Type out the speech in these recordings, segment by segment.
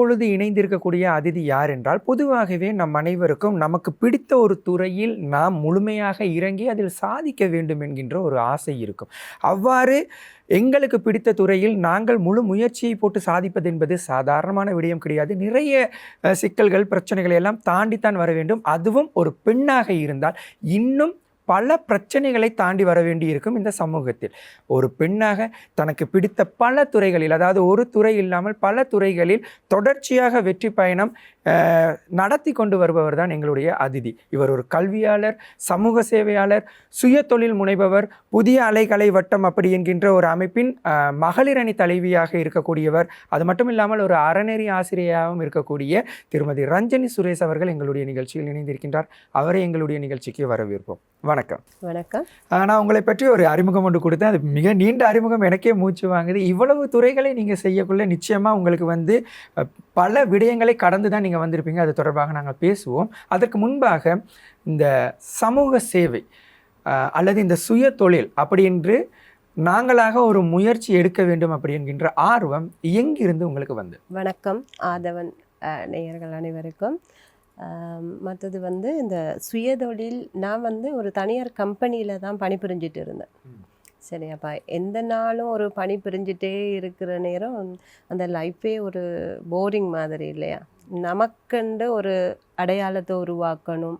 இப்பொழுது இணைந்திருக்கக்கூடிய அதிதி யார் என்றால் பொதுவாகவே நம் அனைவருக்கும் நமக்கு பிடித்த ஒரு துறையில் நாம் முழுமையாக இறங்கி அதில் சாதிக்க வேண்டும் என்கின்ற ஒரு ஆசை இருக்கும். அவ்வாறு எங்களுக்கு பிடித்த துறையில் நாங்கள் முழு முயற்சியை போட்டு சாதிப்பது என்பது சாதாரணமான விடயம் கிடையாது. நிறைய சிக்கல்கள் பிரச்சனைகளை எல்லாம் தாண்டித்தான் வர வேண்டும். அதுவும் ஒரு பெண்ணாக இருந்தால் இன்னும் பல பிரச்சனைகளை தாண்டி வர வேண்டியிருக்கும் இந்த சமூகத்தில். ஒரு பெண்ணாக தனக்கு பிடித்த பல துறைகளில் அதாவது ஒரு துறை இல்லாமல் பல துறைகளில் தொடர்ச்சியாக வெற்றி பயணம் நடத்தி கொண்டு வருபவர் தான் எங்களுடைய அதிதி. இவர் ஒரு கல்வியாளர் சமூக சேவையாளர் சுய தொழில் முனைபவர் புதிய அலைகலை வட்டம் அப்படி என்கின்ற ஒரு அமைப்பின் மகளிர் அணி தலைவியாக இருக்கக்கூடியவர் அது மட்டும் இல்லாமல் ஒரு அறநெறி ஆசிரியராகவும் இருக்கக்கூடிய திருமதி ரஞ்சனி சுரேஷ் அவர்கள் எங்களுடைய நிகழ்ச்சியில் இணைந்திருக்கின்றார். அவரை எங்களுடைய நிகழ்ச்சிக்கு வரவேற்போம். வணக்கம். வணக்கம். ஆஹ் நான் உங்களை பற்றி ஒரு அறிமுகம் ஒன்று கொடுத்தேன். அது மிக நீண்ட அறிமுகம். எனக்கே மூச்சு வாங்குது. இவ்வளவு துறைகளை நீங்கள் செய்யக்குள்ள நிச்சயமாக உங்களுக்கு வந்து பல விடயங்களை கடந்து தான் நீங்கள் வந்திருப்பீங்க. அது தொடர்பாக நாங்கள் பேசுவோம். அதற்கு முன்பாக இந்த சமூக சேவை அல்லது இந்த சுய தொழில் அப்படி என்று நாங்களாக ஒரு முயற்சி எடுக்க வேண்டும் அப்படி என்கின்ற ஆர்வம் எங்கிருந்து உங்களுக்கு வந்து வணக்கம். ஆதவன் நேயர்கள் அனைவருக்கும். மற்றது வந்து இந்த சுயதொழில் நான் வந்து ஒரு தனியார் கம்பெனியில் தான் பணிபுரிஞ்சிட்டு இருந்தேன். சரி அப்போ எந்த நாளும் ஒரு பணி புரிஞ்சிட்டே இருக்கிற நேரம் அந்த லைஃபே ஒரு போரிங் மாதிரி இல்லையா? நமக்குண்டு ஒரு அடையாளத்தை உருவாக்கணும்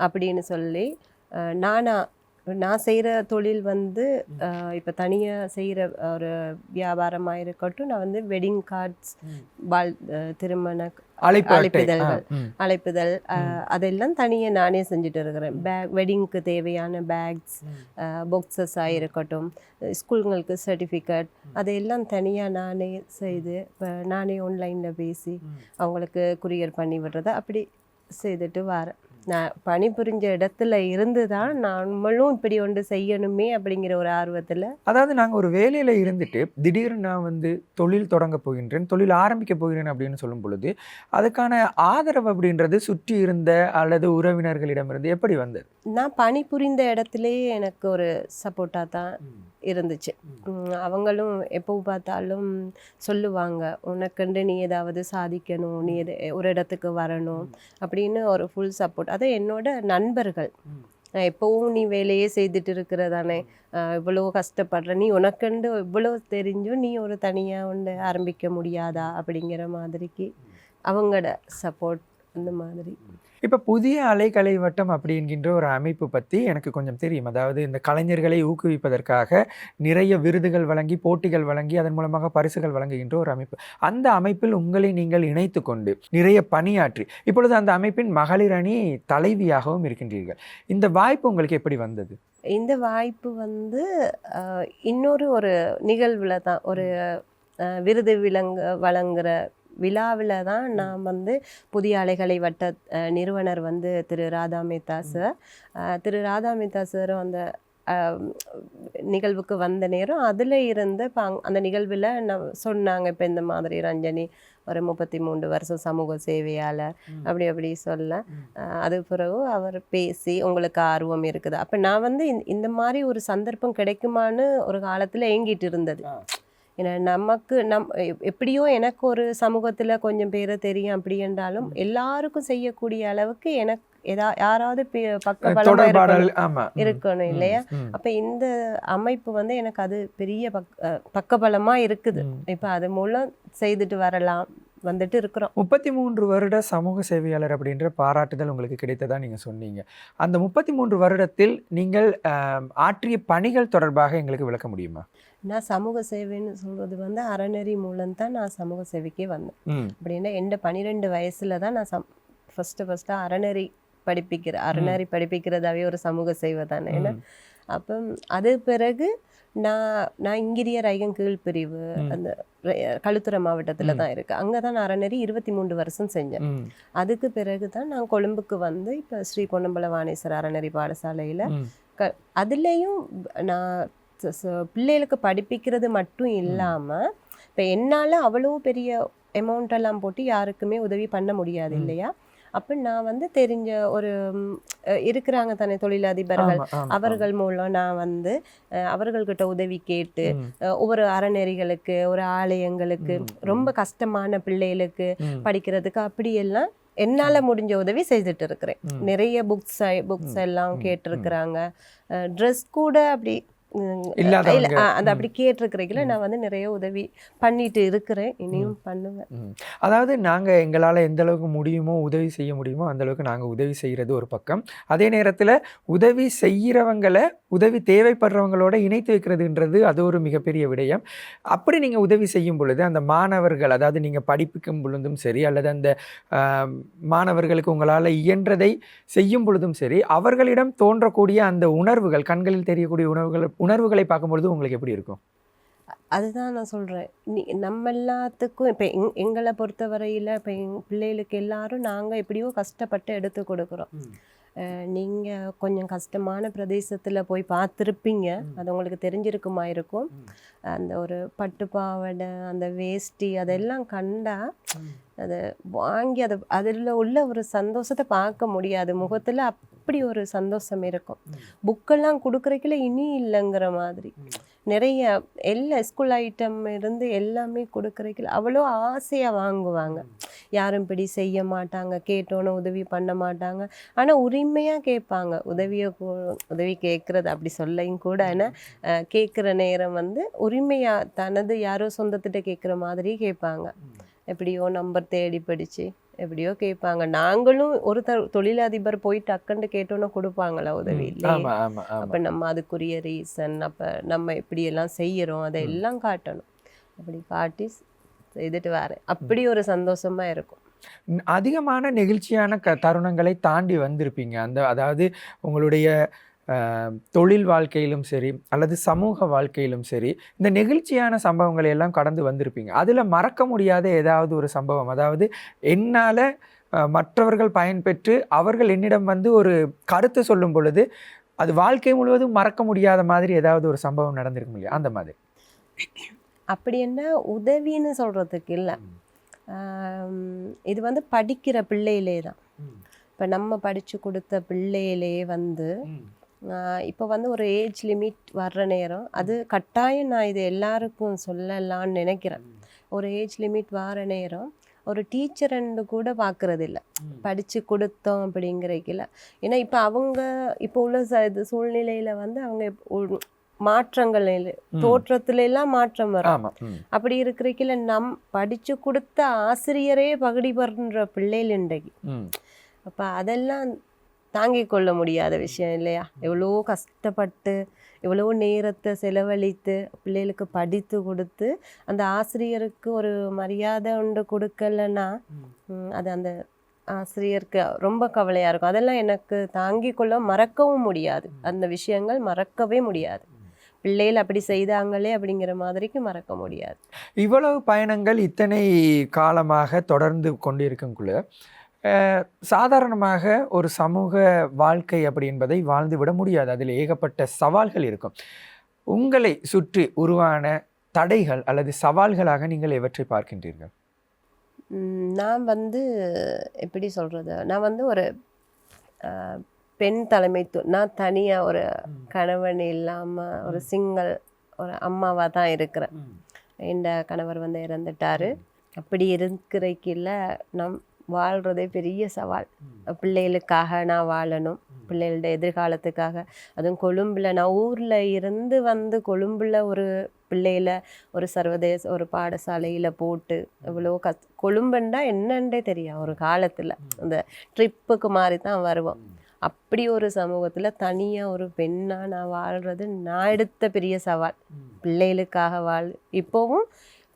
அப்படின்னு சொல்லி அஹ், நானா நான் செய்கிற தொழில் வந்து இப்போ தனியாக செய்கிற ஒரு வியாபாரமாக இருக்கட்டும் நான் வந்து வெட்டிங் கார்ட்ஸ் வாழ் திருமண. அழைப்பிதழ்கள். அழைப்புதல் அதெல்லாம் தனியாக நானே செஞ்சுட்டு இருக்கிறேன். பேக் வெட்டிங்க்கு தேவையான பேக்ஸ் பாக்ஸஸாக இருக்கட்டும் ஸ்கூலுங்களுக்கு சர்டிஃபிகேட் அதையெல்லாம் தனியாக நானே செய்து இப்போ நானே ஆன்லைனில் பேசி அவங்களுக்கு குரியர் பண்ணி விடுறத அப்படி செய்துட்டு வரேன் நான் பணிபுரிஞ்ச இடத்துல இருந்து தான் நம்மளும் இப்படி ஒன்று செய்யணுமே அப்படிங்கிற ஒரு ஆர்வத்தில். அதாவது நாங்கள் ஒரு வேலையில் இருந்துட்டு திடீர்னு நான் வந்து தொழில் தொடங்க போகின்றேன் தொழில் ஆரம்பிக்க போகிறேன் அப்படின்னு சொல்லும் பொழுது அதுக்கான ஆதரவு அப்படின்றது சுற்றி இருந்த அல்லது உறவினர்களிடமிருந்து எப்படி வந்தது? நான் பணிபுரிந்த இடத்துலயே எனக்கு ஒரு சப்போர்ட்டாக தான். இருந்துச்சு. அவங்களும் எப்போ பார்த்தாலும் சொல்லுவாங்க உனக்குண்டு நீ ஏதாவது சாதிக்கணும் நீ எது ஒரு இடத்துக்கு வரணும் அப்படின்னு ஒரு ஃபுல் சப்போர்ட் அது என்னோட நண்பர்கள். எப்பவும் நீ வேலையே செய்துட்டு இருக்கிறதானே இவ்வளோ கஷ்டப்படுற நீ உனக்குண்டு இவ்வளோ தெரிஞ்சும் நீ ஒரு தனியாக ஒன்று ஆரம்பிக்க முடியாதா அப்படிங்கிற மாதிரிக்கு அவங்களோட சப்போர்ட் அந்த மாதிரி. இப்போ புதிய அலைக்கலை வட்டம் அப்படி என்கின்ற ஒரு அமைப்பு பற்றி எனக்கு கொஞ்சம் தெரியும். அதாவது இந்த கலைஞர்களை ஊக்குவிப்பதற்காக நிறைய விருதுகள் வழங்கி போட்டிகள் வழங்கி அதன் மூலமாக பரிசுகள் வழங்குகின்ற ஒரு அமைப்பு. அந்த அமைப்பில் உங்களை நீங்கள் இணைத்து கொண்டு நிறைய பணியாற்றி இப்பொழுது அந்த அமைப்பின் மகளிர் அணி தலைவியாகவும் இருக்கின்றீர்கள். இந்த வாய்ப்பு உங்களுக்கு எப்படி வந்தது? இந்த வாய்ப்பு வந்து இன்னொரு ஒரு நிகழ்வில் தான் ஒரு விருது விலங்கு வழங்குற விழாவில் தான் நான் வந்து புதிய அலைகளை வட்ட நிறுவனர் வந்து திரு ராதா மேத்தா சார். திரு ராதா மேத்தா சார் அந்த நிகழ்வுக்கு வந்த நேரம் அதில் இருந்து இப்போ அந்த நிகழ்வில் நான் சொன்னாங்க இப்போ இந்த மாதிரி ரஞ்சனி ஒரு முப்பத்தி மூன்று வருஷம் சமூக சேவையாளர் அப்படி அப்படி சொல்ல. அது பிறகு அவர் பேசி உங்களுக்கு ஆர்வம் இருக்குது. அப்போ நான் வந்து இந்த- இந்த மாதிரி ஒரு சந்தர்ப்பம் கிடைக்குமான்னு ஒரு காலத்தில் ஏங்கிட்டு இருந்தது. ஏன்னா நமக்கு நம் எப்- எப்படியோ எனக்கு ஒரு சமூகத்தில் கொஞ்சம் பேரை தெரியும் அப்படி என்றாலும் எல்லாருக்கும் செய்யக்கூடிய அளவுக்கு எனக்கு எதா யாராவது பக்கபலமா இருக்கணும். இல்லையா. அப்போ இந்த அமைப்பு வந்து எனக்கு அது பெரிய பக் அஹ் பக்கபலமாக இருக்குது. இப்போ அது மூலம் செய்துட்டு வரலாம். வந்துட்டு இருக்கிறோம். முப்பத்தி மூன்று வருட சமூக சேவையாளர் அப்படின்ற பாராட்டுதல் உங்களுக்கு கிடைத்ததா நீங்கள் சொன்னீங்க. அந்த முப்பத்தி மூன்று வருடத்தில் நீங்கள் ஆற்றிய பணிகள் தொடர்பாக எங்களுக்கு விளக்க முடியுமா? நான் சமூக சேவைன்னு சொல்றது வந்து அறநெறி மூலம் தான் நான் சமூக சேவைக்கே வந்தேன். அப்படின்னா எந்த பன்னிரெண்டு வயசுல தான் நான் சம் ஃபஸ்ட்டு ஃபஸ்ட்டு அறநெறி படிப்பிக்கிற அறநெறி படிப்பிக்கிறதாவே ஒரு சமூக சேவை தானே. ஏன்னா. அப்போ அது பிறகு நான் நான் இங்கிரிய ரைகம் கீழ் பிரிவு. அந்த களுத்துறை மாவட்டத்தில். தான் இருக்கு அங்கே தான் நான் அறநெறி இருபத்தி மூன்று வருஷம் செஞ்சேன். அதுக்கு பிறகு தான் நான் கொழும்புக்கு வந்து இப்போ ஸ்ரீ பொன்னம்பல வாணேஸ்வரர் அறநெறி பாடசாலையில். க அதுலேயும் நான் பிள்ளைகளுக்கு படிப்பிக்கிறது மட்டும் இல்லாமல் இப்போ என்னால் அவ்வளோ பெரிய அமௌண்ட் எல்லாம் போட்டு யாருக்குமே உதவி பண்ண முடியாது. இல்லையா அப்போ நான் வந்து தெரிஞ்ச ஒரு இருக்கிறாங்க தானே தொழிலதிபர்கள். அவர்கள் மூலம் நான் வந்து அவர்கள்கிட்ட உதவி கேட்டு ஒவ்வொரு அறநெறிகளுக்கு ஒரு ஆலயங்களுக்கு ரொம்ப கஷ்டமான பிள்ளைகளுக்கு படிக்கிறதுக்கு அப்படியெல்லாம் என்னால முடிஞ்ச உதவி செய்துட்டு இருக்கிறேன். நிறைய புக்ஸ் புக்ஸ் எல்லாம் கேட்டிருக்கிறாங்க. ட்ரெஸ் கூட அப்படி அந்த அப்படி கேட்டிருக்கிறீங்கள நான் வந்து நிறைய உதவி பண்ணிட்டு இருக்கிறேன். இனியும் பண்ணுவேன். அதாவது நாங்க எங்களால எந்த அளவுக்கு முடியுமோ உதவி செய்ய முடியுமோ அந்த அளவுக்கு நாங்க உதவி செய்யறது ஒரு பக்கம். அதே நேரத்துல உதவி செய்யறவங்களை உதவி தேவைப்படுறவங்களோட இணைத்து வைக்கிறதுன்றது அது ஒரு மிகப்பெரிய விடயம். அப்படி நீங்க உதவி செய்யும் பொழுது அந்த மாணவர்கள் அதாவது நீங்க படிப்பிக்கும் பொழுதும் சரி அல்லது அந்த மாணவர்களுக்கு உங்களால இயன்றதை செய்யும் பொழுதும் சரி அவர்களிடம் தோன்றக்கூடிய அந்த உணர்வுகள் கண்களில் தெரியக்கூடிய உணர்வுகள் உணர்வுகளை பார்க்கும் பொழுது உங்களுக்கு எப்படி இருக்கும்? அதுதான் நான் சொல்றேன். நீ நம்ம எல்லாத்துக்கும் இப்போ எங் எங்களை பொறுத்தவரையில இப்போ எங் பிள்ளைகளுக்கு எல்லாரும் நாங்க எப்படியோ கஷ்டப்பட்டு எடுத்து கொடுக்குறோம். அஹ் நீங்க கொஞ்சம் கஷ்டமான பிரதேசத்துல போய் பார்த்துருப்பீங்க. அது உங்களுக்கு தெரிஞ்சிருக்குமா இருக்கும்? அந்த ஒரு பட்டு பாவாடை அந்த வேஷ்டி அதெல்லாம் கண்டா அதை வாங்கி அதை அதில் உள்ள ஒரு சந்தோஷத்தை பார்க்க முடியாது. முகத்துல அப்படி ஒரு சந்தோஷம் இருக்கும். புக்கெல்லாம் கொடுக்குறதுக்குள்ள இனி இல்லைங்கிற மாதிரி. நிறைய எல்லா ஸ்கூல் ஐட்டம் இருந்து எல்லாமே கொடுக்குறதுக்குள்ள அவ்வளோ ஆசையாக வாங்குவாங்க. யாரும் இப்படி செய்ய மாட்டாங்க கேட்டோன்னு உதவி பண்ண மாட்டாங்க. ஆனால் உரிமையாக கேட்பாங்க. உதவியை உதவி கேட்குறது அப்படி சொல்லையும் கூட. ஆனால் கேட்குற நேரம் வந்து உரிமையாக தனது யாரோ சொந்தத்திட்ட கேட்குற மாதிரி கேட்பாங்க. எப்படியோ நம்பர் தேடி படிச்சு. எப்படியோ கேட்பாங்க. நாங்களும் ஒரு த தொழிலதிபர் போய் டக்குன்னு கேட்டோன்னு கொடுப்பாங்களா உதவி? ஆமா அப்ப நம்ம அதுக்குரிய ரீசன் அப்ப நம்ம எப்படி எல்லாம் செய்யறோம் அதை எல்லாம் காட்டணும். அப்படி காட்டி செய்துட்டு வரேன் அப்படி ஒரு சந்தோஷமா இருக்கும். அதிகமான நெகிழ்ச்சியான க தருணங்களை தாண்டி வந்திருப்பீங்க. அந்த அதாவது உங்களுடைய தொழில் வாழ்க்கையிலும் சரி அல்லது சமூக வாழ்க்கையிலும் சரி இந்த நெகிழ்ச்சியான சம்பவங்களை எல்லாம் கடந்து வந்திருப்பீங்க. அதில் மறக்க முடியாத ஏதாவது ஒரு சம்பவம் அதாவது என்னால் மற்றவர்கள் பயன்பெற்று அவர்கள் என்னிடம் வந்து ஒரு கருத்து சொல்லும் பொழுது அது வாழ்க்கை முழுவதும் மறக்க முடியாத மாதிரி ஏதாவது ஒரு சம்பவம் நடந்திருக்கும் இல்லையா? அந்த மாதிரி. அப்படி என்ன? உதவின்னு சொல்றதுக்கு இல்லை. இது வந்து படிக்கிற பிள்ளையிலே தான் இப்போ நம்ம படிச்சு கொடுத்த பிள்ளையிலே வந்து இப்போ வந்து ஒரு ஏஜ் லிமிட் வர்ற நேரம். அது கட்டாயம் நான் இது எல்லாருக்கும் சொல்லலாம்னு நினைக்கிறேன். ஒரு ஏஜ் லிமிட் வர நேரம் ஒரு டீச்சர்ன்னு கூட பார்க்கறது இல்ல படிச்சு கொடுத்தோம் அப்படிங்கிறதுல ஏன்னா இப்போ அவங்க இப்போ உள்ள இது சூழ்நிலையில வந்து அவங்க மாற்றங்கள். தோற்றத்துல எல்லாம் மாற்றம் வரும். அப்படி இருக்கிறதுல நம் படிச்சு கொடுத்த ஆசிரியரே பகுடி பண்ற பிள்ளைகள் இன்றைக்கு. அப்ப அதெல்லாம் தாங்கிக் கொள்ள முடியாத விஷயம் இல்லையா? எவ்வளோ கஷ்டப்பட்டு எவ்வளோ நேரத்தை செலவழித்து பிள்ளைகளுக்கு படித்து கொடுத்து அந்த ஆசிரியருக்கு ஒரு மரியாதை ஒன்று கொடுக்கலன்னா அது அந்த ஆசிரியருக்கு ரொம்ப கவலையாக இருக்கும். அதெல்லாம் எனக்கு தாங்கிக் கொள்ள மறக்கவும் முடியாது. அந்த விஷயங்கள் மறக்கவே முடியாது. பிள்ளைகள் அப்படி செய்தாங்களே அப்படிங்கிற மாதிரிக்கு மறக்க முடியாது. இவ்வளவு பயணங்கள் இத்தனை காலமாக தொடர்ந்து கொண்டிருக்குங்குள்ள அஹ், சாதாரணமாக ஒரு சமூக வாழ்க்கை அப்படி என்பதை வாழ்ந்துவிட முடியாது. அதில் ஏகப்பட்ட சவால்கள் இருக்கும். உங்களை சுற்றி உருவான தடைகள் அல்லது சவால்களாக நீங்கள் எவற்றை பார்க்கின்றீர்கள்? நான் வந்து எப்படி சொல்றது? நான் வந்து ஒரு பெண் தலைமைத்துவ நான் தனியா ஒரு கணவன் இல்லாம ஒரு சிங்கிள் ஒரு அம்மாவா தான் இருக்கிறேன். என் கணவர் வந்து இறந்துட்டாரு. அப்படி இருக்கிறக்கில்ல நம் வாழ்றதே பெரிய சவால். பிள்ளைகளுக்காக நான் வாழணும். பிள்ளைகளோட எதிர்காலத்துக்காக. அதுவும் கொழும்புல நான் ஊர்ல இருந்து வந்து கொழும்புல ஒரு பிள்ளையில ஒரு சர்வதேச ஒரு பாடசாலையில போட்டு எவ்வளோ கஷ் கொழும்புண்டா என்னன்றே தெரியும் ஒரு காலத்துல அந்த ட்ரிப்புக்கு மாதிரி தான் வருவோம் அப்படி ஒரு சமூகத்துல தனியா ஒரு பெண்ணா நான் வாழ்றது நான் எடுத்த பெரிய சவால். பிள்ளைகளுக்காக வாழ் இப்போவும்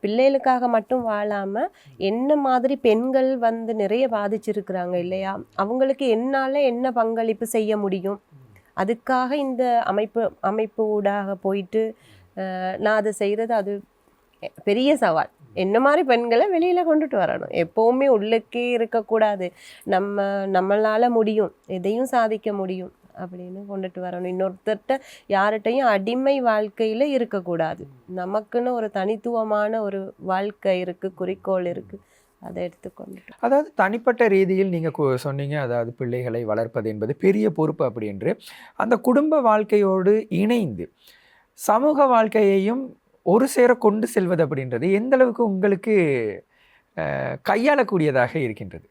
பிள்ளைகளுக்காக மட்டும் வாழாமல் என்ன மாதிரி பெண்கள் வந்து நிறைய பாதிச்சிருக்கிறாங்க இல்லையா? அவங்களுக்கு என்னால் என்ன பங்களிப்பு செய்ய முடியும்? அதுக்காக இந்த அமைப்பு அமைப்பு ஊடாக போயிட்டு நான் அதை செய்கிறது அது பெரிய சவால். என்ன மாதிரி பெண்களை வெளியில் கொண்டுட்டு வரணும்? எப்போவுமே உள்ளுக்கே இருக்கக்கூடாது. நம்ம நம்மளால் முடியும். எதையும் சாதிக்க முடியும். அப்படின்னு கொண்டுட்டு வரணும். இன்னொருத்தர்கிட்ட யார்கிட்டையும் அடிமை வாழ்க்கையில் இருக்கக்கூடாது. நமக்குன்னு ஒரு தனித்துவமான ஒரு வாழ்க்கை இருக்குது குறிக்கோள் இருக்குது அதை எடுத்துக்கொண்டு அதாவது தனிப்பட்ட ரீதியில் நீங்கள் சொன்னீங்க. அதாவது பிள்ளைகளை வளர்ப்பது என்பது பெரிய பொறுப்பு அப்படி என்று அந்த குடும்ப வாழ்க்கையோடு இணைந்து சமூக வாழ்க்கையையும் ஒரு சேர கொண்டு செல்வது அப்படின்றது எந்த அளவுக்கு உங்களுக்கு கையாளக்கூடியதாக இருக்கின்றது?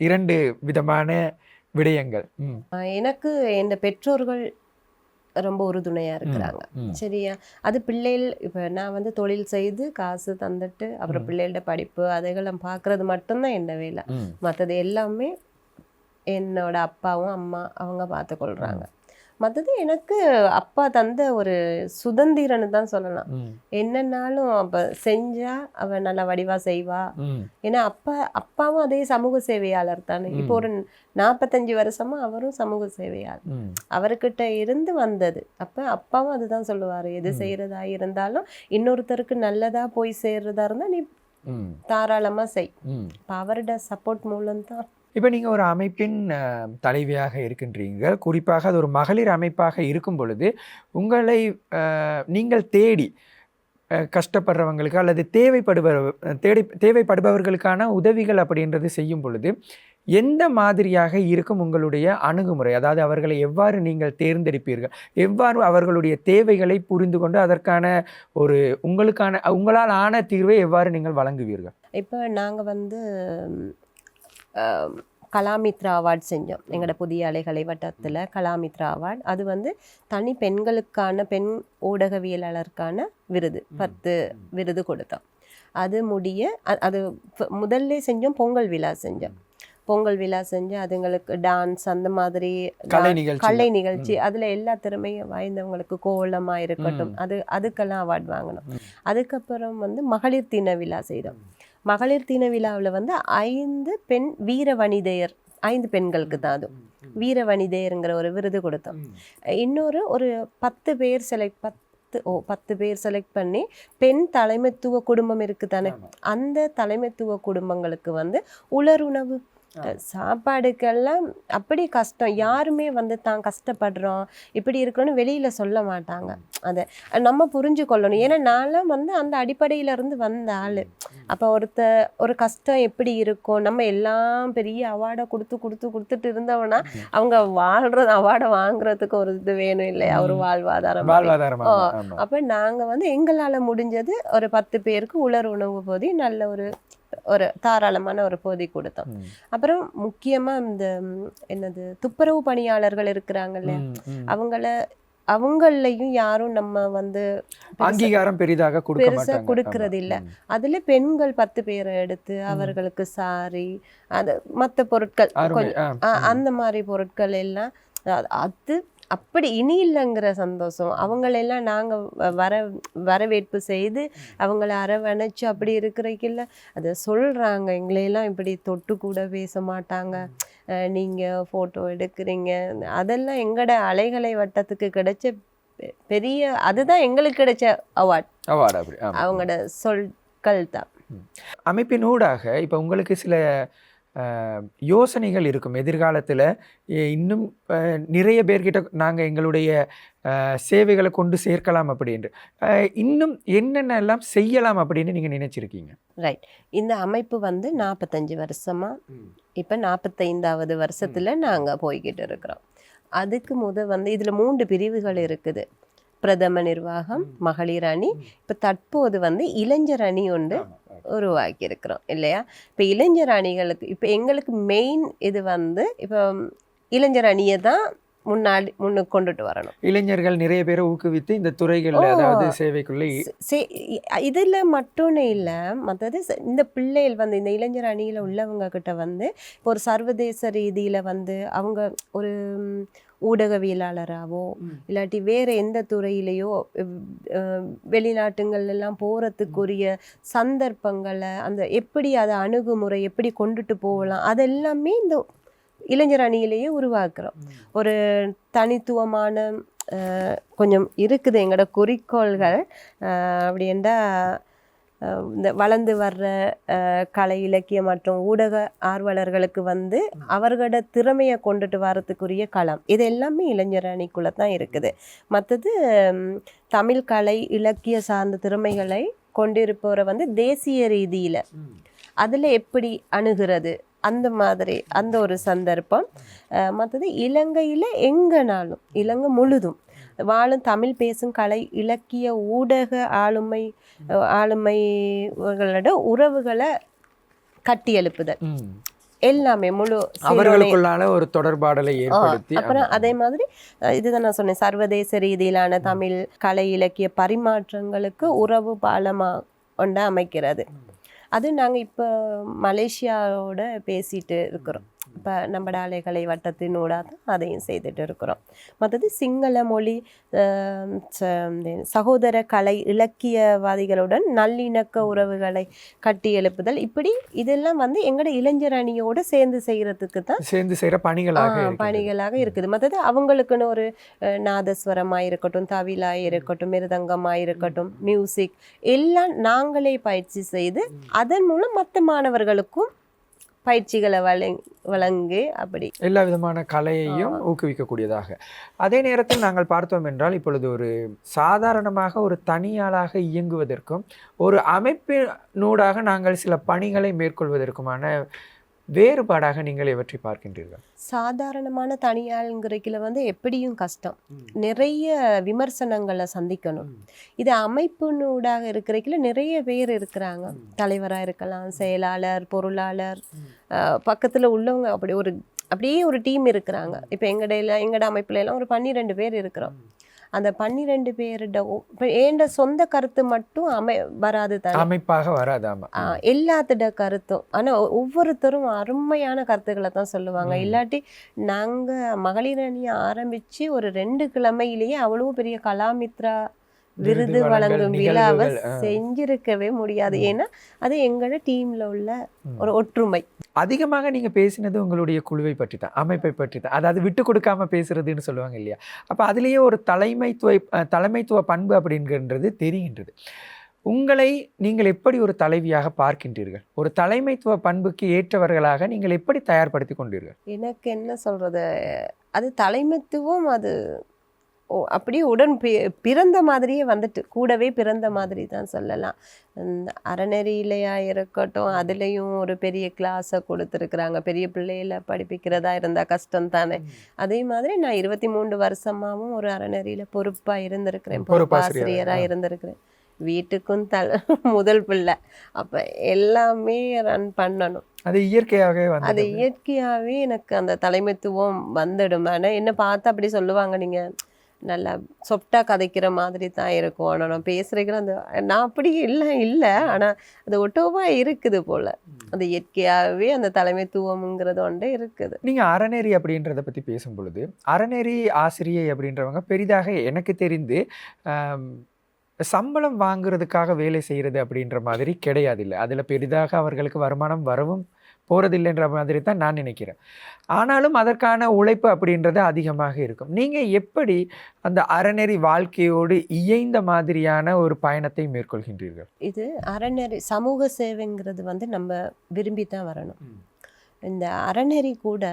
இரண்டு விதமான விடயங்கள். எனக்கு என் பெற்றோர்கள் ரொம்ப உறுதுணையா இருக்கிறாங்க. சரியா? அது பிள்ளைகள் இப்போ நான் வந்து தொழில் செய்து காசு தந்துட்டு அப்புறம். பிள்ளைகளோட படிப்பு அதைகளும் பார்க்கறது மட்டும்தான் என்ன வேலை. மற்றது எல்லாமே என்னோட அப்பாவும் அம்மா அவங்க பார்த்துக்கொள்றாங்க மற்றது எனக்கு அப்பா தந்த ஒரு சுதந்திரன்னு தான் சொல்லலாம். என்னன்னாலும் அப்போ செஞ்சா அவ நல்லா வடிவா செய்வா. ஏன்னா அப்பா அப்பாவும் அதே சமூக சேவையாளர் தானே. இப்போ ஒரு நாற்பத்தஞ்சு வருஷமா அவரும் சமூக சேவையாளர். அவர்கிட்ட இருந்து வந்தது. அப்ப அப்பாவும் அதுதான் சொல்லுவாரு. எது. செய்யறதா இருந்தாலும் இன்னொருத்தருக்கு நல்லதா போய் சேர்றதா இருந்தா நீ தாராளமா செய். இப்ப அவரோட சப்போர்ட் மூலம் தான் இப்போ நீங்கள் ஒரு அமைப்பின் தலைவியாக இருக்கின்றீங்க. குறிப்பாக அது ஒரு மகளிர் அமைப்பாக இருக்கும் பொழுது உங்களை நீங்கள் தேடி கஷ்டப்படுறவங்களுக்கு அல்லது தேவைப்படுபவர் தேடி தேவைப்படுபவர்களுக்கான உதவிகள் அப்படின்றது செய்யும் பொழுது எந்த மாதிரியாக இருக்கும் உங்களுடைய அணுகுமுறை? அதாவது அவர்களை எவ்வாறு நீங்கள் தேர்ந்தெடுப்பீர்கள்? எவ்வாறு அவர்களுடைய தேவைகளை புரிந்து கொண்டு அதற்கான ஒரு உங்களுக்கான உங்களால் ஆன தீர்வை எவ்வாறு நீங்கள் வழங்குவீர்கள்? இப்போ நாங்கள் வந்து கலாமித்ரா அவார்ட் செஞ்சோம். எங்களோட புதிய அலைகளை வட்டத்துல கலாமித்ரா அவார்ட். அது வந்து தனி பெண்களுக்கான பெண் ஊடகவியலாளருக்கான விருது. பத்து விருது கொடுத்தோம். அது முடிய அது முதல்ல செஞ்சோம் பொங்கல் விழா செஞ்சோம். பொங்கல் விழா செஞ்சு அதுங்களுக்கு டான்ஸ் அந்த மாதிரி கலை நிகழ்ச்சி. அதுல எல்லா திறமையும் வாய்ந்தவங்களுக்கு கோலமா இருக்கட்டும். அது அதுக்கெல்லாம் அவார்ட் வாங்கணும் ம். அதுக்கப்புறம் வந்து மகளிர் தின விழா செய்தோம். மகளிர் தின விழாவில் வந்து ஐந்து பெண் வீர வனிதையர் ஐந்து பெண்களுக்கு தான் அது. வீர வனிதையருங்கிற ஒரு விருது கொடுத்தோம். இன்னொரு ஒரு பத்து பேர் செலக்ட் பத்து ஓ பத்து பேர் செலக்ட் பண்ணி பெண் தலைமைத்துவ குடும்பம் இருக்கு தானே அந்த தலைமைத்துவ குடும்பங்களுக்கு வந்து உலருணவு அஹ், சாப்பாடுக்கெல்லாம் அப்படி கஷ்டம். யாருமே வந்து தான் கஷ்டப்படுறோம். இப்படி இருக்கணும்னு வெளியில சொல்ல மாட்டாங்க. அதை நம்ம புரிஞ்சு கொள்ளணும் ஏன்னா நான்லாம் வந்து அந்த அடிப்படையில இருந்து வந்த ஆளு. அப்ப ஒருத்த ஒரு கஷ்டம் எப்படி இருக்கும் நம்ம எல்லாம் பெரிய அவார்டை கொடுத்து கொடுத்து கொடுத்துட்டு இருந்தோம்னா அவங்க வாழ்றது அவார்டை வாங்குறதுக்கு ஒரு இது வேணும் இல்லையா? ஒரு. வாழ்வாதாரம். அப்ப நாங்க வந்து எங்களால முடிஞ்சது ஒரு பத்து பேருக்கு உலர் உணவு போதி நல்ல ஒரு ஒரு தாராளமான ஒரு போதி கொடுத்தோம். அப்புறம் முக்கியமா இந்த என்னது துப்புரவு பணியாளர்கள் இருக்கிறாங்க இல்லையா ம், ம். அவங்கள அவங்களையும் யாரும் நம்ம வந்து அங்கீகாரம் பெரிதாக பெருசா கொடுக்கறது. இல்ல. அதுல பெண்கள் பத்து பேரை எடுத்து அவர்களுக்கு சாரி அது மத்த பொருட்கள். அந்த மாதிரி பொருட்கள் எல்லாம் அது அப்படி இனி இல்லைங்கிற சந்தோஷம். அவங்களெல்லாம் நாங்க வ- வர வரவேற்பு செய்து அவங்கள அரவணைச்சு அப்படி இருக்கிறதுக்கில்ல அதை சொல்றாங்க. எங்களையெல்லாம் இப்படி தொட்டு கூட பேச மாட்டாங்க. அஹ் நீங்க போட்டோ எடுக்கிறீங்க. அதெல்லாம் எங்கட அலைகளை வட்டத்துக்கு கிடைச்ச பெரிய அதுதான் எங்களுக்கு கிடைச்ச அவார்ட் அவார்டு அப்படி. அவங்களோட சொற்கள் தான். அமைப்பின் ஊடாக இப்போ உங்களுக்கு சில யோசனைகள் இருக்கும். எதிர்காலத்தில் இன்னும் நிறைய பேர்கிட்ட நாங்கள் எங்களுடைய சேவைகளை கொண்டு சேர்க்கலாம் அப்படின்னு இன்னும் என்னென்னலாம் செய்யலாம் அப்படின்னு நீங்கள் நினைச்சிருக்கீங்க? இந்த அமைப்பு வந்து நாற்பத்தஞ்சு வருஷமா இப்போ நாற்பத்தைந்தாவது வருஷத்துல நாங்க போய்கிட்டு இருக்கிறோம். அதுக்கு முத வந்து இதுல மூன்று பிரிவுகள் இருக்குது. பிரதம நிர்வாகம் மகளிர் அணி இப்போ தற்போது வந்து இளைஞர் அணி ஒன்று உருவாக்கி இருக்கிறோம் இல்லையா இப்போ இளைஞர் அணிகளுக்கு இப்போ எங்களுக்கு மெயின் இது வந்து இப்போ இளைஞர் அணியை தான் முன்னாடி முன்னுக்கு கொண்டுட்டு வரணும் இளைஞர்கள் நிறைய பேரை ஊக்குவித்து இந்த துறைகளில். அதாவது சேவைக்குள்ள இதுல மட்டும் இல்லை மற்றது இந்த பிள்ளைகள் வந்து இந்த இளைஞர் அணியில உள்ளவங்க கிட்ட வந்து இப்போ ஒரு சர்வதேச ரீதியில வந்து அவங்க ஒரு ம், ஊடகவியலாளராவோ இல்லாட்டி வேற எந்த துறையிலையோ அஹ், வெளிநாட்டுங்கள்ல எல்லாம் போறதுக்குரிய சந்தர்ப்பங்களை அந்த எப்படி அதை அணுகுமுறை எப்படி கொண்டுட்டு போகலாம் அதெல்லாமே இந்த இளைஞர் அணியிலேயே உருவாக்குறோம். ஒரு தனித்துவமான கொஞ்சம் இருக்குது எங்களோட குறிக்கோள்கள். அப்படி இந்த வளர்ந்து வர்ற கலை இலக்கியம் மற்றும் ஊடக ஆர்வலர்களுக்கு வந்து அவர்களோட திறமையை கொண்டுட்டு வரத்துக்குரிய களம். இது எல்லாமே இளைஞர் அணிக்குள்ள தான் இருக்குது. மற்றது தமிழ் கலை இலக்கிய சார்ந்த திறமைகளை கொண்டிருப்பவரை வந்து தேசிய ரீதியில் அதில் எப்படி அணுகிறது? அந்த மாதிரி அந்த ஒரு சந்தர்ப்பம். மற்றது இலங்கையில் எங்கனாலும் இலங்கை முழுதும் வாழும் தமிழ் பேசும் கலை இலக்கிய ஊடக ஆளுமை ஆளுமைகளோட உறவுகளை ம். எல்லாமே முழு அவர்களுக்குள்ளான ஒரு தொடர்பாடலை ஏற்படுத்தி அப்புறம். அதே மாதிரி இதுதான் நான் சொன்னேன் சர்வதேச ரீதியிலான தமிழ் கலை இலக்கிய பரிமாற்றங்களுக்கு உறவு பாலமா கொண்டு அமைக்கிறது. அது நாங்கள் இப்போ மலேசியாவோட பேசிட்டு இருக்கிறோம். இப்போ நம்ம ஆலைகளை வட்டத்தினூடாக அதையும் செய்துட்டு இருக்கிறோம். மற்றது சிங்கள மொழி சகோதர கலை இலக்கியவாதிகளுடன் நல்லிணக்க உறவுகளை கட்டி எழுப்புதல். இப்படி இதெல்லாம் வந்து எங்களோட இளைஞர் அணியோட சேர்ந்து செய்யறதுக்கு தான் சேர்ந்து செய்யற பணிகளாக. பணிகளாக இருக்குது. மற்றது அவங்களுக்குன்னு ஒரு நாதஸ்வரமாக இருக்கட்டும் தவிலாக இருக்கட்டும் மிருதங்கமாக இருக்கட்டும் மியூசிக் எல்லாம் நாங்களே பயிற்சி செய்து அதன் மூலம் மற்ற மாணவர்களுக்கும் பயிற்சிகளை வழங் வழங்கி அப்படி. எல்லா விதமான கலையையும் ஊக்குவிக்கக்கூடியதாக. அதே நேரத்தில் நாங்கள் பார்த்தோம் என்றால் இப்பொழுது ஒரு சாதாரணமாக ஒரு தனியாளாக இயங்குவதற்கும் ஒரு அமைப்பினூடாக நாங்கள் சில பணிகளை மேற்கொள்வதற்குமான வேறுபாடாக நீங்கள் எவற்றை பார்க்கின்றீர்கள்? சாதாரணமான தனியாளுங்கிறக்கில் வந்து எப்படியும் கஷ்டம். நிறைய விமர்சனங்களை சந்திக்கணும். இது அமைப்புனூடாக இருக்கிறக்கில் நிறைய பேர் இருக்கிறாங்க. தலைவராக இருக்கலாம் செயலாளர் பொருளாளர் பக்கத்தில் உள்ளவங்க அப்படி ஒரு அப்படியே ஒரு டீம் இருக்கிறாங்க. இப்போ எங்கடையில் எங்கட அமைப்புல எல்லாம் ஒரு பன்னிரெண்டு பேர் இருக்கிறோம். அந்த பன்னிரெண்டு பேருட ஏண்ட சொந்த கருத்து மட்டும் அமை வராது தானே அமைப்பாக வராதாமா ஆ, எல்லாத்தோட கருத்தும். ஆனா ஒவ்வொருத்தரும் அருமையான கருத்துக்களை தான் சொல்லுவாங்க. இல்லாட்டி நாங்க மகளிர் அணியை ஆரம்பிச்சு ஒரு ரெண்டு கிழமையிலேயே அவ்வளவு பெரிய கலாமித்ரா விருது வழங்கும் விழாவை. செஞ்சிருக்கவே முடியாது. ஏன்னா அது எங்களோட டீம்ல உள்ள. ஒரு ஒற்றுமை. அதிகமாக நீங்க பேசினது உங்களுடைய குழுவை பற்றி தான் அமைப்பை பற்றி தான் அதாவது விட்டு கொடுக்காம பேசுறதுன்னு சொல்லுவாங்க இல்லையா? அப்ப அதுலேயே ஒரு தலைமைத்துவ தலைமைத்துவ பண்பு அப்படின்றது தெரிகின்றது. உங்களை நீங்கள் எப்படி ஒரு தலைவியாக பார்க்கின்றீர்கள்? ஒரு தலைமைத்துவ பண்புக்கு ஏற்றவர்களாக நீங்கள் எப்படி தயார்படுத்தி கொண்டீர்கள்? எனக்கு என்ன சொல்றது? அது தலைமைத்துவம் அது அப்படியே உடன் பிறந்த மாதிரியே வந்துட்டு கூடவே பிறந்த மாதிரி தான் சொல்லலாம் அறநெறியிலையா இருக்கட்டும் அதுலேயும் ஒரு பெரிய கிளாஸை கொடுத்துருக்குறாங்க. பெரிய பிள்ளையில படிப்பிக்கிறதா இருந்தால் கஷ்டம் தானே அதே மாதிரி நான் இருபத்தி மூன்று வருஷமாவும் ஒரு அறநெறியில பொறுப்பா இருந்திருக்கிறேன். பொறுப்பாசிரியரா, பொறுப்பாசிரியரா ஆ. இருந்திருக்கிறேன். வீட்டுக்கும் தல முதல் பிள்ளை. அப்ப எல்லாமே ரன் பண்ணணும். அது இயற்கையாகவே அது வந்து இயற்கையாவே எனக்கு அந்த தலைமைத்துவம் வந்துடும். ஆனா என்ன பார்த்து அப்படி சொல்லுவாங்க நீங்க? நல்லா சொப்டா கதைக்கிற மாதிரி தான் இருக்கும். ஆனா நான் பேசுறீங்களா அந்த நான் அப்படி இல்லை இல்லை. ஆனா அது ஒட்டோவா இருக்குது போல. அது இயற்கையாகவே அந்த தலைமைத்துவம்ங்கிறது ஒன்று இருக்குது. நீங்க அறநெறி அப்படின்றத பத்தி பேசும் பொழுது அறநெறி ஆசிரியை அப்படின்றவங்க பெரிதாக எனக்கு தெரிந்து சம்பளம் வாங்குறதுக்காக வேலை செய்கிறது அப்படின்ற மாதிரி கிடையாது இல்லை அதில் பெரிதாக அவர்களுக்கு வருமானம் வரவும் போகிறதில்லைன்ற மாதிரி தான் நான் நினைக்கிறேன். ஆனாலும் அதற்கான உழைப்பு அப்படின்றது அதிகமாக இருக்கும். நீங்கள் எப்படி அந்த அறநெறி வாழ்க்கையோடு இயைந்த மாதிரியான ஒரு பயணத்தை மேற்கொள்கின்றீர்கள்? இது அறநெறி சமூக சேவைங்கிறது வந்து நம்ம விரும்பி தான் வரணும் இந்த அறநெறி கூட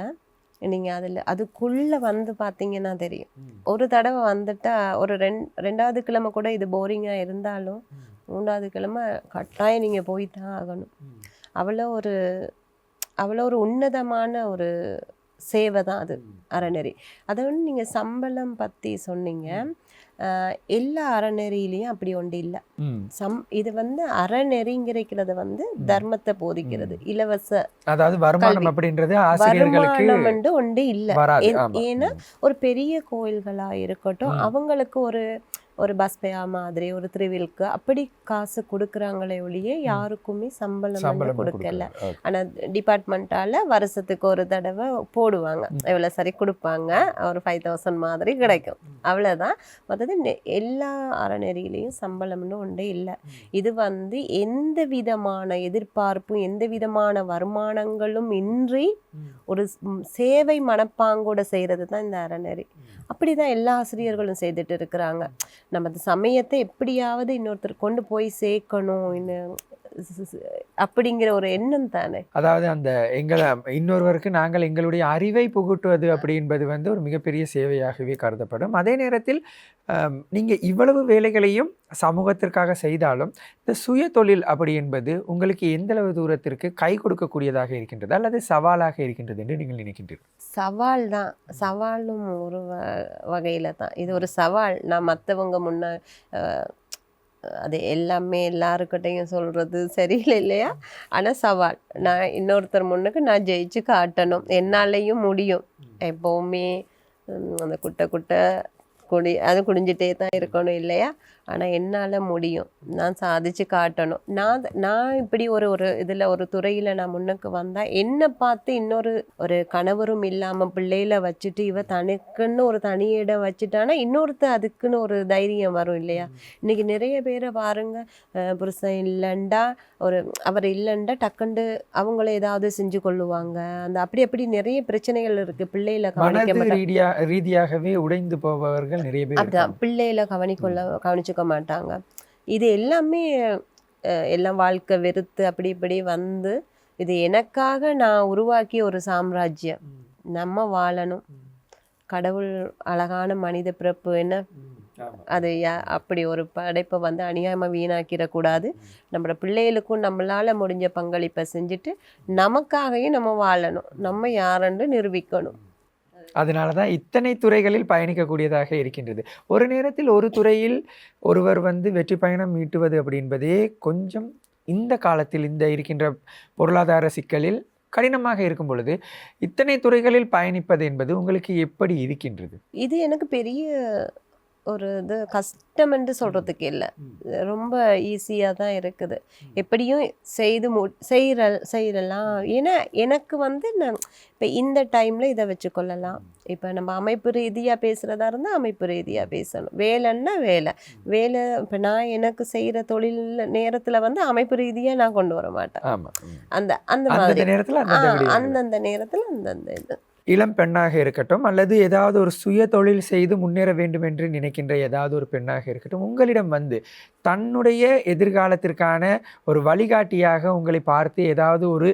நீங்க அதுல அதுக்குள்ள வந்து பார்த்தீங்கன்னா தெரியும். ஒரு தடவை வந்துட்டா ஒரு ரெண் ரெண்டாவது கிழமை கூட இது போரிங்கா இருந்தாலும் மூன்றாவது கிழமை கட்டாயம் நீங்க போய் தான் ஆகணும் அவ்வளோ ஒரு அவ்வளோ ஒரு உன்னதமான ஒரு சேவை தான் அது அறநெறி. அதை வந்து நீங்கள் சம்பளம் பற்றி சொன்னீங்க. எல்லா அறநெறியிலையும் அப்படி ஒன்று இல்லை. சம் இது வந்து அறநெறிங்கிறத வந்து தர்மத்தை போதிக்கிறது இலவச அதாவது வருமானம். அப்படின்றது வருமானம் வந்து ஒன்று இல்லை. ஏன்னா ஒரு பெரிய கோயில்களா இருக்கட்டும். அவங்களுக்கு ஒரு ஒரு பஸ் பேயா மாதிரி ஒரு திருவிழுக்கு அப்படி காசு கொடுக்குறாங்களே ஒழிய யாருக்குமே சம்பளம் கொடுக்கல. கொடுக்கல. Okay. ஆனா டிபார்ட்மெண்ட்டால வருஷத்துக்கு ஒரு தடவை போடுவாங்க. ம். எவ்வளவு சரி கொடுப்பாங்க ஒரு ஃபைவ் தௌசண்ட் மாதிரி கிடைக்கும். அவ்வளவுதான் மற்றது எல்லா அறநெறியிலையும் சம்பளம்னு ஒன்றே இல்லை. இது வந்து எந்த விதமான எதிர்பார்ப்பும் எந்த விதமான வருமானங்களும் இன்றி ஒரு சேவை மனப்பாங்கோட செய்கிறது தான் இந்த அறநெறி. அப்படிதான் எல்லா ஆசிரியர்களும் செய்துட்டு இருக்கிறாங்க. நமது சமயத்தை எப்படியாவது இன்னொருத்தர் கொண்டு போய் சேர்க்கணும். இன்னும் அப்படிங்கிற ஒரு எண்ணம் தானே? அதாவது அந்த எங்களை இன்னொருவருக்கு நாங்கள் எங்களுடைய அறிவை புகுட்டுவது அப்படி என்பது வந்து ஒரு மிகப்பெரிய சேவையாகவே கருதப்படும். அதே நேரத்தில் ஆம், நீங்க இவ்வளவு வேலைகளையும் சமூகத்திற்காக செய்தாலும் இந்த சுய தொழில் அப்படி என்பது உங்களுக்கு எந்தளவு தூரத்திற்கு கை கொடுக்கக்கூடியதாக இருக்கின்றது? அல்லது சவாலாக இருக்கின்றது என்று நீங்கள் நினைக்கின்றீர்கள்? சவால் தான். சவாலும் ஒரு வகையில் தான். இது ஒரு சவால். நான் மற்றவங்க முன்ன அது எல்லாமே எல்லாருக்கிட்டையும் சொல்கிறது சரியில்லை இல்லையா? ஆனால் சவால். நான் இன்னொருத்தர் முன்னுக்கு நான் ஜெயிச்சு காட்டணும். என்னாலையும் முடியும். எப்போவுமே அந்த குட்டை குட்டை குடி அது குடிஞ்சிட்டே தான் இருக்கணும் இல்லையா? ஆனால் என்னால் முடியும். நான் சாதிச்சு காட்டணும். நான் நான் இப்படி ஒரு ஒரு இதில் ஒரு துறையில் நான் முன்னுக்கு வந்தால் என்னை பார்த்து இன்னொரு ஒரு கணவரும் இல்லாமல் பிள்ளையில வச்சுட்டு இவ தனக்குன்னு ஒரு தனி இடம் வச்சுட்டானா இன்னொருத்தர் அதுக்குன்னு ஒரு தைரியம் வரும் இல்லையா? இன்னைக்கு நிறைய பேரை பாருங்க. அஹ் புருஷன் இல்லைண்டா ஒரு அவர் இல்லைண்டா டக்குண்டு அவங்கள ஏதாவது செஞ்சு கொள்ளுவாங்க. அந்த அப்படி அப்படி நிறைய பிரச்சனைகள் இருக்கு. பிள்ளையில கவனிக்க ரீதியாகவே உடைந்து போபவர்கள் நிறைய பேர் அதான். பிள்ளையில கவனிக்கொள்ள கவனிச்சுக்க மாட்டாங்க. இது எல்லாமே எல்லாம் வாழ்க்கை வெறுத்து அப்படி இப்படி வந்து இது எனக்காக நான் உருவாக்கிய ஒரு சாம்ராஜ்யம். நம்ம வாழணும். கடவுள் அழகான மனித பிறப்பு என்ன? அது அப்படி ஒரு படைப்பை வந்து அநியாயமாக வீணாக்கிடக்கூடாது நம்மளோட பிள்ளைகளுக்கும் நம்மளால முடிஞ்ச பங்களிப்பை செஞ்சுட்டு நமக்காகவும் நம்ம வாழணும். நம்ம யாருன்னு நிரூபிக்கணும். அதனால தான் இத்தனை துறைகளில் பயணிக்கக்கூடியதாக இருக்கின்றது. ஒரு நேரத்தில் ஒரு துறையில் ஒருவர் வந்து வெற்றி பயணம் மீட்டுவது அப்படி என்பதே கொஞ்சம் இந்த காலத்தில் இந்த இருக்கின்ற பொருளாதார சிக்கலில் கடினமாக இருக்கும் பொழுது இத்தனை துறைகளில் பயணிப்பது என்பது உங்களுக்கு எப்படி இருக்கின்றது? இது எனக்கு பெரிய ஒரு இது கஷ்டம் என்று சொல்றதுக்கு இல்லை. ரொம்ப ஈஸியாக தான் இருக்குது. எப்படியும் செய்து மு செய்கிற செய்யலாம் ஏன்னா எனக்கு வந்து நான் இப்போ இந்த டைமில் இதை வச்சுக்கொள்ளலாம். இப்போ நம்ம அமைப்பு ரீதியாக பேசுகிறதா இருந்தால் அமைப்பு ரீதியாக பேசணும். வேலைன்னா வேலை. வேலை இப்போ நான் எனக்கு செய்கிற தொழில் நேரத்தில் வந்து அமைப்பு ரீதியாக நான் கொண்டு வர மாட்டேன். அந்த அந்த மாதிரி. நேரத்தில். அந்தந்த நேரத்தில் அந்தந்த இது. இளம் பெண்ணாக இருக்கட்டும் அல்லது ஏதாவது ஒரு சுய தொழில் செய்து முன்னேற வேண்டும் என்று நினைக்கின்ற ஏதாவது ஒரு பெண்ணாக இருக்கட்டும் உங்களிடம் வந்து தன்னுடைய எதிர்காலத்திற்கான ஒரு வழிகாட்டியாக உங்களை பார்த்து ஏதாவது ஒரு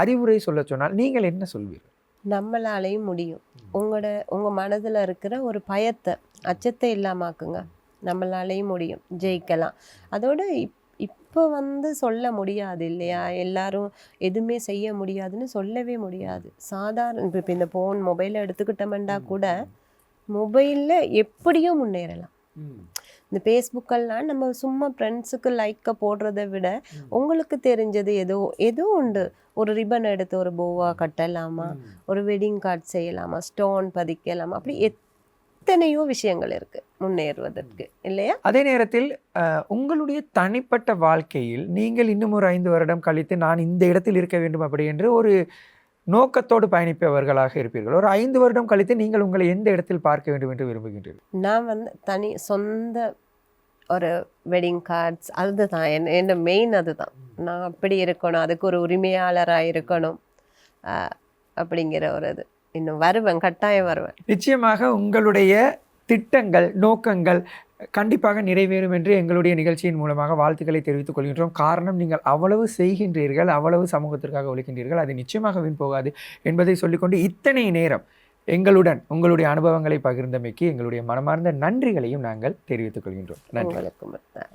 அறிவுரை சொல்ல சொன்னால் நீங்கள் என்ன சொல்வீர்கள்? நம்மளாலையும் முடியும். உங்களோட உங்கள் மனதில் இருக்கிற ஒரு பயத்தை அச்சத்தை இல்லாமாக்குங்க நம்மளாலையும் முடியும். ஜெயிக்கலாம். அதோட இப் இப்போ வந்து சொல்ல முடியாது இல்லையா? எல்லாரும் எதுவுமே செய்ய முடியாதுன்னு சொல்லவே முடியாது. சாதாரண இப்போ இந்த ஃபோன் மொபைலை எடுத்துக்கிட்டோம்னா கூட மொபைலில் எப்படியும் முன்னேறலாம். இந்த ஃபேஸ்புக்கெல்லாம் நம்ம சும்மா ஃப்ரெண்ட்ஸுக்கு லைக்கை போடுறத விட உங்களுக்கு தெரிஞ்சது ஏதோ ஏதோ உண்டு ஒரு ரிப்பன் எடுத்து ஒரு போவா கட்டலாமா? ஒரு வெட்டிங் கார்டு செய்யலாமா? ஸ்டோன் பதிக்கலாமா? அப்படி எத்தனையோ விஷயங்கள் இருக்கு முன்னேறுவதற்கு இல்லையா? அதே நேரத்தில் உங்களுடைய தனிப்பட்ட வாழ்க்கையில் நீங்கள் இன்னும் ஒரு ஐந்து வருடம் கழித்து நான் இந்த இடத்தில் இருக்க வேண்டும் அப்படி என்று ஒரு நோக்கத்தோடு பயணிப்பவர்களாக இருப்பீர்கள். ஒரு ஐந்து வருடம் கழித்து நீங்கள் உங்களை எந்த இடத்தில் பார்க்க வேண்டும் என்று விரும்புகின்றீர்கள்? நான் வந்து தனி சொந்த ஒரு வெட்டிங் கார்ட்ஸ் அதுதான். என் என்ன மெயின் அதுதான். நான் அப்படி இருக்கணும் அதுக்கு ஒரு உரிமையாளராக இருக்கணும் அப்படிங்கிற ஒரு இது. இன்னும் வருவேன் கட்டாயம் வருவேன். நிச்சயமாக உங்களுடைய திட்டங்கள் நோக்கங்கள் கண்டிப்பாக நிறைவேறும் என்று எங்களுடைய நிகழ்ச்சியின் மூலமாக வாழ்த்துக்களை தெரிவித்துக் கொள்கின்றோம். காரணம் நீங்கள் அவ்வளவு செய்கின்றீர்கள் அவ்வளவு சமூகத்திற்காக உழைக்கின்றீர்கள் அது நிச்சயமாக வீண் போகாது என்பதை சொல்லிக்கொண்டு இத்தனை நேரம் எங்களுடன் உங்களுடைய அனுபவங்களை பகிர்ந்தமைக்கு எங்களுடைய மனமார்ந்த நன்றிகளையும் நாங்கள் தெரிவித்துக் கொள்கின்றோம். நன்றி.